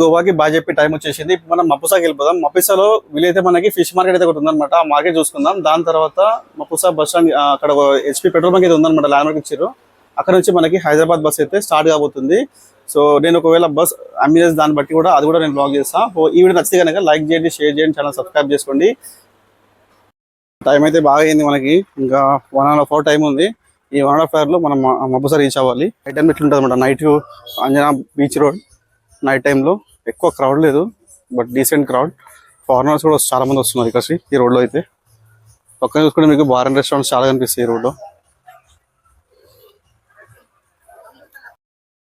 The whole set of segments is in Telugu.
గోవాకి బాగా చెప్పి టైం వచ్చేసింది. ఇప్పుడు మనం మపుసాకి వెళ్ళిపోదాం. మపుసాలో వీలైతే మనకి ఫిష్ మార్కెట్ అయితే ఒకటి ఉందన్నమాట. ఆ మార్కెట్ చూసుకుందాం. దాని తర్వాత మపుసా బస్ స్టాండ్ అక్కడ హెచ్పి పెట్రోల్ బంక్ అయితే ఉందన్నమాట ల్యాండ్ మార్క్ ఇచ్చారు. అక్కడ నుంచి మనకి హైదరాబాద్ బస్ అయితే స్టార్ట్ కాబోతుంది. సో నేను ఒకవేళ బస్ అంబులెన్స్ దాన్ని బట్టి కూడా అది కూడా నేను బ్లాగ్ చేస్తాను సో ఈ వీడియో నచ్చితే కనుక లైక్ చేయండి షేర్ చేయండి ఛానల్ సబ్స్క్రైబ్ చేసుకోండి. టైం అయితే బాగా అయింది మనకి. ఇంకా one and half hour time ఉంది. ఈ వన్ అండ్ హాఫ్ అవర్లో మనం మబ్బుసా రీచ్ అవ్వాలి. ఐటమ్ ఎట్లుంటుంది అనమాట night Anjuna beach road night టైంలో ఎక్కువ క్రౌడ్ లేదు బట్ డీసెంట్ క్రౌడ్ ఫారినర్స్ కూడా చాలా మంది వస్తున్నారు ఇక్కడ ఈ రోడ్లో అయితే. పక్కన చూసుకుంటే మీకు బార్ అండ్ రెస్టారెంట్స్ చాలా కనిపిస్తాయి ఈ రోడ్లో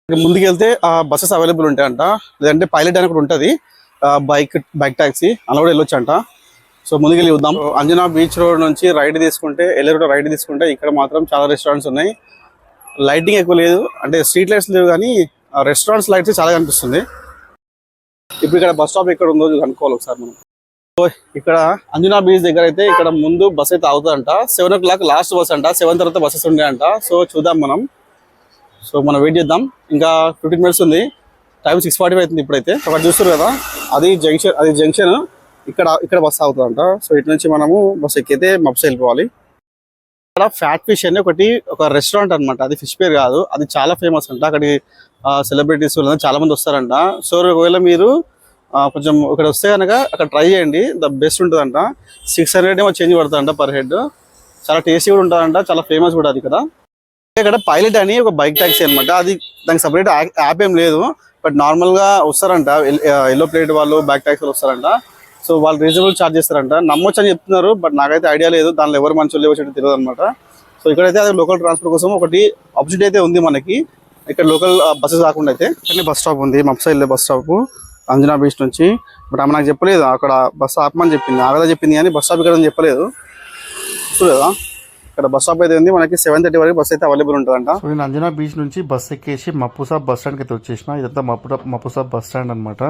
ముందుకు వెళ్తే బస్సెస్ అవైలబుల్ ఉంటాయంట. లేదంటే పైలట్ అని కూడా ఉంటుంది. బైక్ బైక్ ట్యాక్సీ అలా కూడా వెళ్ళొచ్చు అంట సో ముందుకెళ్ళి చూద్దాం. అంజనా బీచ్ రోడ్ నుంచి రైడ్ తీసుకుంటే ఎల్లూరు రైడ్ తీసుకుంటే ఇక్కడ మాత్రం చాలా రెస్టారెంట్స్ ఉన్నాయి. లైటింగ్ ఎక్కువ లేదు. అంటే స్ట్రీట్ లైట్స్ లేవు కానీ రెస్టారెంట్స్ లైట్స్ చాలా కనిపిస్తుంది. ఇప్పుడు ఇక్కడ బస్ స్టాప్ ఎక్కడ ఉందో కనుక్కోవాలి ఒకసారి మనం. సో ఇక్కడ అంజనా బీచ్ దగ్గర అయితే ఇక్కడ ముందు బస్ అయితే అవుతుందంట seven o'clock last bus అంట. సెవెన్ తర్వాత బస్సెస్ ఉన్నాయంట సో చూద్దాం మనం. సో మనం వెయిట్ చేద్దాం. ఇంకా ఫిఫ్టీన్ మినిట్స్ ఉంది. టైం సిక్స్ ఫార్టీ అవుతుంది ఇప్పుడైతే. అక్కడ చూస్తారు కదా అది జంక్షన్ అది జంక్షన్ ఇక్కడ ఇక్కడ బస్సు అవుతుందంట సో ఇటు నుంచి మనము బస్ ఎక్కితే మప్స్ వెళ్ళిపోవాలి ఇక్కడ ఫ్యాట్ ఫిష్ అని ఒకటి ఒక రెస్టారెంట్ అన్నమాట. అది ఫిష్ పేరు కాదు. అది చాలా ఫేమస్ అంట. అక్కడికి సెలబ్రిటీస్ చాలా మంది వస్తారంట. సో ఒకవేళ మీరు కొంచెం ఇక్కడ వస్తే కనుక అక్కడ ట్రై చేయండి. ద బెస్ట్ ఉంటుందంట. సిక్స్ హండ్రెడ్ ఏమో చేంజ్ పడుతుందంట పర్ హెడ్. చాలా టేస్టీ కూడా ఉంటుందంట. చాలా ఫేమస్ కూడా అది ఇక్కడ. ఇక్కడ పైలట్ అని ఒక బైక్ ట్యాక్సీ అనమాట అది దానికి సపరేట్ యాప్ ఏం లేదు. బట్ నార్మల్గా వస్తారంట. ఎల్లో ప్లేట్ వాళ్ళు బ్యాక్ ట్యాక్సీలు వాళ్ళు వస్తారంట. సో వాళ్ళు రీజనబుల్ ఛార్జ్ చేస్తారంట. నమ్మొచ్చు అని చెప్తున్నారు బట్ నాకైతే ఐడియా లేదు. దానిలో ఎవరు మంచి లేవో తెలియదు అనమాట సో ఇక్కడైతే అది లోకల్ ట్రాన్స్పోర్ట్ కోసం ఒకటి ఆప్షన్ అయితే ఉంది మనకి. ఇక్కడ లోకల్ బస్సెస్ కాకుండా అయితే. ఇక్కడ బస్ స్టాప్ ఉంది. Mapusa bus stop Anjuna beach నుంచి. బట్ ఆమె నాకు చెప్పలేదు. అక్కడ బస్ ఆపమని చెప్పింది. ఆగదా చెప్పింది కానీ బస్ స్టాప్ ఇక్కడ చెప్పలేదు. చూడదా? ఇక్కడ బస్ స్టాప్ అయితే ఉంది. మనకి సెవెన్ థర్టీ వరకు బస్ అయితే అవైలబుల్ ఉంటుందంట. నేను అంజనా బీచ్ నుంచి బస్ ఎక్కేసి మప్పుసా బస్ స్టాండ్కి అయితే వచ్చేసిన. ఇదంతా మప్పు మప్పుసా బస్ స్టాండ్ అనమాట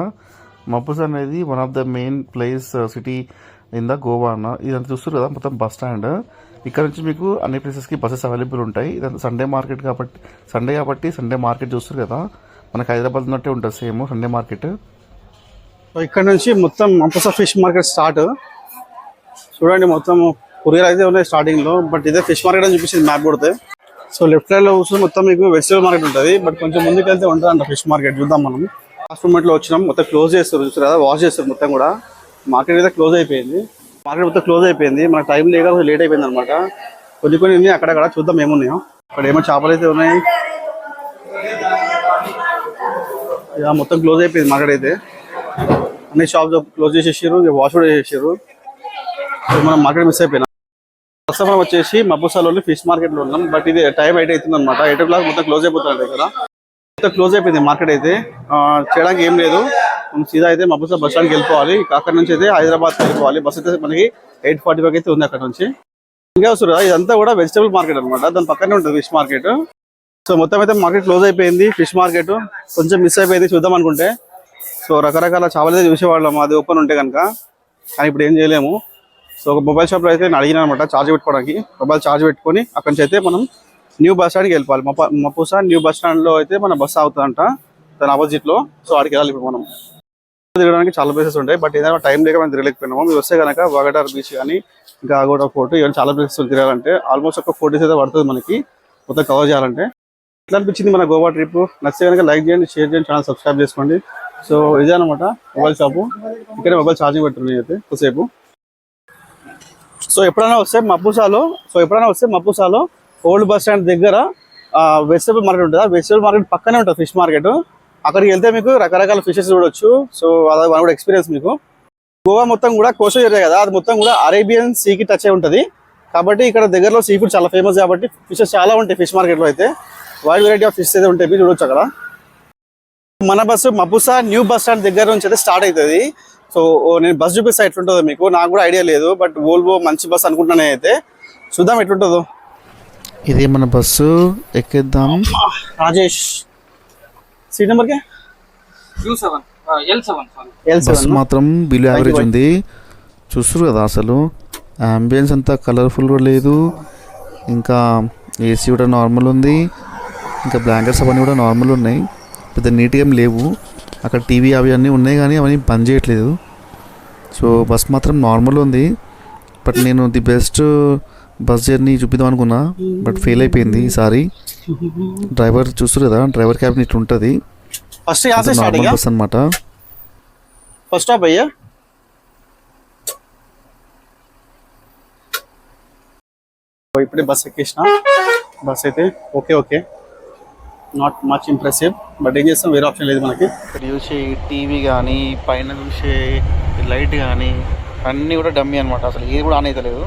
మబ్బుస్ అనేది one of the main place city in the Goa అన్న. ఇదంతా చూస్తారు కదా మొత్తం బస్ స్టాండ్ ఇక్కడ నుంచి మీకు అన్ని ప్లేసెస్కి బస్సెస్ అవైలబుల్ ఉంటాయి. ఇదంతా సండే మార్కెట్ కాబట్టి సండే కాబట్టి సండే మార్కెట్ చూస్తారు కదా. మనకి హైదరాబాద్ ఉన్నట్టే ఉంటుంది సేమ్ సండే మార్కెట్ సో ఇక్కడ నుంచి మొత్తం మంపస ఫిష్ మార్కెట్ స్టార్ట్ చూడండి మొత్తం కూరగాయలు అయితే ఉన్నాయి స్టార్టింగ్లో బట్ ఇదే ఫిష్ మార్కెట్ అని చూపించింది మ్యాప్ కొడితే. సో లెఫ్ట్ సైడ్లో చూస్తే మొత్తం మీకు వెజిటేబుల్ మార్కెట్ ఉంటుంది బట్ కొంచెం ముందుకు వెళ్తే ఉంటుందంట ఫిష్ మార్కెట్ చూద్దాం మనం. లాస్ట్ మూమెంట్లో వచ్చినాం మొత్తం క్లోజ్ చేస్తారు చూసారు కదా వాష్ చేస్తారు మొత్తం కూడా. మార్కెట్ అయితే క్లోజ్ అయిపోయింది. మార్కెట్ మొత్తం క్లోజ్ అయిపోయింది. మనకు టైం లేక లేట్ అయిపోయింది అనమాట కొన్ని కొన్ని ఉన్నాయి అక్కడక్కడ చూద్దాం ఏమున్నాయో. అక్కడ ఏమో చేపలు అయితే ఉన్నాయి. ఇక మొత్తం క్లోజ్ అయిపోయింది మార్కెట్ అయితే. అన్ని షాప్స్ క్లోజ్ చేసేసారు వాష్ కూడా చేసేసారు మనం మార్కెట్ మిస్ అయిపోయినా. ప్రస్తుతం వచ్చేసి మబ్బుసాలోని ఫిష్ మార్కెట్లో ఉన్నాం. బట్ ఇది టైం ఎయిట్ అవుతుంది అనమాట ఎయిట్ ఓ క్లాక్ మొత్తం క్లోజ్ అయిపోతుంది ఇక్కడ క్లోజ్ అయిపోయింది మార్కెట్ అయితే. ఆ, చేయడానికి ఏం లేదు. మనం సీదా అయితే మబ్బుసా బస్ స్టాండ్కి వెళ్ళిపోవాలి. అక్కడ నుంచి అయితే హైదరాబాద్ వెళ్ళిపోవాలి. బస్ అయితే మనకి ఎయిట్ ఫార్టీ ఫైవ్ అయితే ఉంది అక్కడ నుంచి. ఇంకా వస్తుంది ఇదంతా కూడా వెజిటబుల్ మార్కెట్ అనమాట దాని పక్కనే ఉంటుంది ఫిష్ మార్కెట్ సో మొత్తం అయితే మార్కెట్ క్లోజ్ అయిపోయింది. ఫిష్ మార్కెట్ కొంచెం మిస్ అయిపోయింది చూద్దాం అనుకుంటే. సో రకరకాల చేపలు అయితే చూసేవాళ్ళం. అది ఓపెన్ ఉంటే కనుక. కానీ ఇప్పుడు ఏం చేయలేము. సో ఒక మొబైల్ షాప్లో అయితే నేను అడిగిన అనమాట ఛార్జ్ పెట్టుకోవడానికి. మొబైల్ ఛార్జ్ పెట్టుకొని అక్కడి నుంచి అయితే మనం న్యూ బస్ స్టాండ్కి వెళ్ళిపోవాలి. మా మప్పుసా న్యూ బస్ స్టాండ్లో అయితే మన బస్ అవుతుందంట దాని ఆపోజిట్లో. సో అక్కడికి వెళ్ళాలి ఇప్పుడు మనం. తిరగడానికి చాలా ప్లేసెస్ ఉంటాయి. బట్ ఏదైనా టైం లేక మనం తిరగలేకపోయినాము. మీరు వస్తే కనుక వగటార్ బీచ్ కానీ ఇంకా ఆగోడా ఫోర్ట్ ఇవన్నీ చాలా ప్లేసెస్ తిరగాలంటే ఆల్మోస్ట్ ఒక ఫోర్ డేస్ అయితే పడుతుంది మనకి. మొత్తం కవర్ చేయాలంటే. ఎట్లా అనిపించింది మన గోవా ట్రిప్ నచ్చితే కనుక లైక్ చేయండి షేర్ చేయండి ఛానల్ సబ్స్క్రైబ్ చేసుకోండి. సో ఇదే అనమాట మొబైల్ షాపు ఇక్కడ మొబైల్ ఛార్జింగ్ పెట్టుకుని అయితే కొద్దిసేపు. సో ఎప్పుడైనా వస్తే మప్పుసాలో సో ఎప్పుడైనా వస్తే మప్పుసాలో ఓల్డ్ బస్ స్టాండ్ దగ్గర వెజిటబుల్ మార్కెట్ ఉంటుంది. ఆ వెజిటబుల్ మార్కెట్ పక్కనే ఉంటుంది ఫిష్ మార్కెట్. అక్కడికి వెళ్తే మీకు రకరకాల ఫిషెస్ చూడొచ్చు. సో అది కూడా ఎక్స్పీరియన్స్ మీకు. గోవా మొత్తం కూడా కోస్టల్ ఏరియా కదా అది మొత్తం కూడా అరేబియన్ సీకి టచ్ అయి ఉంటుంది. కాబట్టి ఇక్కడ దగ్గరలో సీ ఫుడ్ చాలా ఫేమస్ కాబట్టి ఫిషెస్ చాలా ఉంటాయి ఫిష్ మార్కెట్లో అయితే. వైడ్ వెరైటీ ఆఫ్ ఫిష్ అయితే ఉంటాయి మీరు చూడొచ్చు అక్కడ. మన bus Mapusa new bus stand దగ్గర నుంచి అయితే స్టార్ట్ అవుతుంది. సో నేను బస్ చూపిస్తా ఎట్లుంటుందో మీకు. నాకు కూడా ఐడియా లేదు బట్ ఓల్వో మంచి బస్ అనుకుంటున్నాను అయితే. చూద్దాం ఎట్లుంటుందో. ఇదే మన బస్సు. ఎక్కేద్దాం. రాజేష్. సీట్ బస్సు సెవెన్ మాత్రం బిలో యావరేజ్. ఉంది. చూస్తారు కదా అసలు. అంబియన్స్ అంతా కలర్ఫుల్గా లేదు. ఇంకా ఏసీ కూడా నార్మల్ ఉంది. ఇంకా బ్లాంకెట్స్ అవన్నీ కూడా నార్మల్ ఉన్నాయి. పెద్ద నీట్గా ఏం లేవు. అక్కడ టీవీ అవి అన్నీ ఉన్నాయి కానీ అవన్నీ పని చేయట్లేదు. సో బస్ మాత్రం నార్మల్ ఉంది. బట్ నేను ది బెస్ట్ బస్ జర్నీ చూపిద్దాం అనుకున్నా బట్ ఫెయిల్ అయిపోయింది ఈసారి. డ్రైవర్ చూస్తారు కదా డ్రైవర్ క్యాబిన్ ఇట్లా ఉంటుంది. ఫస్ట్ నార్మల్ బస్ అనమాట ఫస్ట్ స్టాప్ అయ్యా? ఇప్పుడే బస్ ఎక్కేసిన. బస్ అయితే okay okay. Not much impressive but ఏం చేస్తాం? వేరే ఆప్షన్ లేదు మనకి. ఇక్కడ చూసే టీవీ కానీ పైన చూసే లైట్ కానీ అన్నీ కూడా డమ్మి అనమాట అసలు ఏది కూడా ఆన్ అవుతలేదు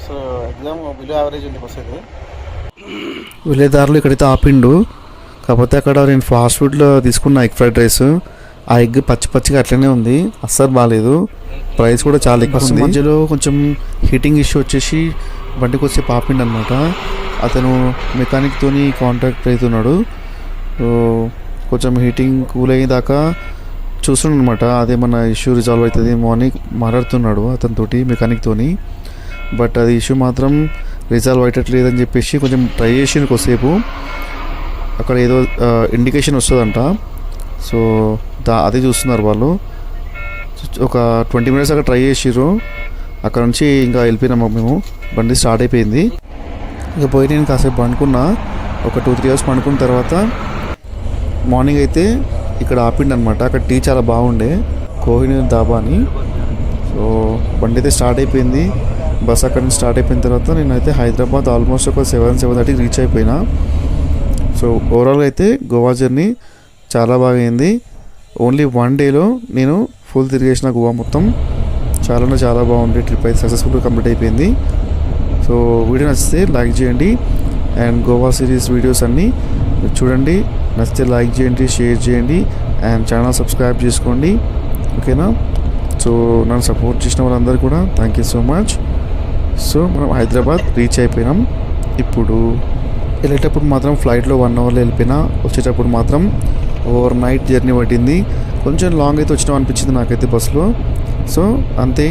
అసలు ఎగ్జామ్ బిలో యావరేజ్ ఉంది బస్ అయితే. వెళ్ళే దారిలో ఇక్కడైతే ఆపిండు కాకపోతే అక్కడ నేను ఫాస్ట్ ఫుడ్లో తీసుకున్న ఎగ్ ఫ్రైడ్ రైస్. ఆ ఎగ్ పచ్చి పచ్చిగా అట్లనే ఉంది. అస్సలు బాగాలేదు ప్రైస్ కూడా చాలా ఎక్కువ ఉంది. మధ్యలో కొంచెం హీటింగ్ ఇష్యూ వచ్చేసి బండికి వచ్చే ఆపిండు అనమాట అతను మెకానిక్తోని కాంటాక్ట్ అవుతున్నాడు సో కొంచెం హీటింగ్ కూల్ అయ్యేదాకా చూస్తున్నాడు అనమాట అదేమన్నా ఇష్యూ రిజాల్వ్ అవుతుంది మార్నింగ్ మాట్లాడుతున్నాడు అతనితోటి మెకానిక్తోని బట్ అది ఇష్యూ మాత్రం రిజాల్వ్ అయ్యేటట్లేదని చెప్పేసి కొంచెం ట్రై చేసి కొద్దిసేపు. అక్కడ ఏదో ఇండికేషన్ వస్తుందంట. సో దా అదే చూస్తున్నారు వాళ్ళు. ఒక ట్వంటీ మినిట్స్ అక్కడ ట్రై చేసిర్రు. అక్కడ నుంచి ఇంకా వెళ్ళిపోయినాము మేము. బండి స్టార్ట్ అయిపోయింది. ఇక పోయి నేను కాసేపు పండుకున్నా. ఒక టూ త్రీ అవర్స్ పండుకున్న తర్వాత మార్నింగ్ అయితే ఇక్కడ ఆపిండనమాట. అక్కడ టీ చాలా బాగుండే. కోహినూర్ దాబా అని సో బండి అయితే స్టార్ట్ అయిపోయింది. బస్ అక్కడ నుంచి స్టార్ట్ అయిపోయిన తర్వాత నేనైతే హైదరాబాద్ ఆల్మోస్ట్ ఒక సెవెన్ సెవెన్ థర్టీకి రీచ్ అయిపోయినా. సో ఓవరాల్గా అయితే గోవా జర్నీ చాలా బాగా అయింది. ఓన్లీ వన్ డేలో నేను ఫుల్ తిరిగేసిన గోవా మొత్తం. చాలా అంటే చాలా బాగుంది. ట్రిప్ అయితే సక్సెస్ఫుల్గా కంప్లీట్ అయిపోయింది. సో వీడియో నచ్చితే లైక్ చేయండి. అండ్ గోవా సిరీస్ వీడియోస్ అన్నీ చూడండి. నచ్చితే లైక్ చేయండి షేర్ చేయండి. అండ్ ఛానల్ సబ్స్క్రైబ్ చేసుకోండి. ఓకేనా సో నన్ను సపోర్ట్ చేసిన వాళ్ళందరూ కూడా thank you so much so మనం హైదరాబాద్ రీచ్ అయిపోయినాం. ఇప్పుడు వెళ్ళేటప్పుడు మాత్రం ఫ్లైట్లో వన్ అవర్లో వెళ్ళిపోయినా వచ్చేటప్పుడు మాత్రం ఓవర్ నైట్ జర్నీ పట్టింది. కొంచెం లాంగ్ అయితే వచ్చినాం అనిపించింది నాకైతే బస్సులో. సో అంతే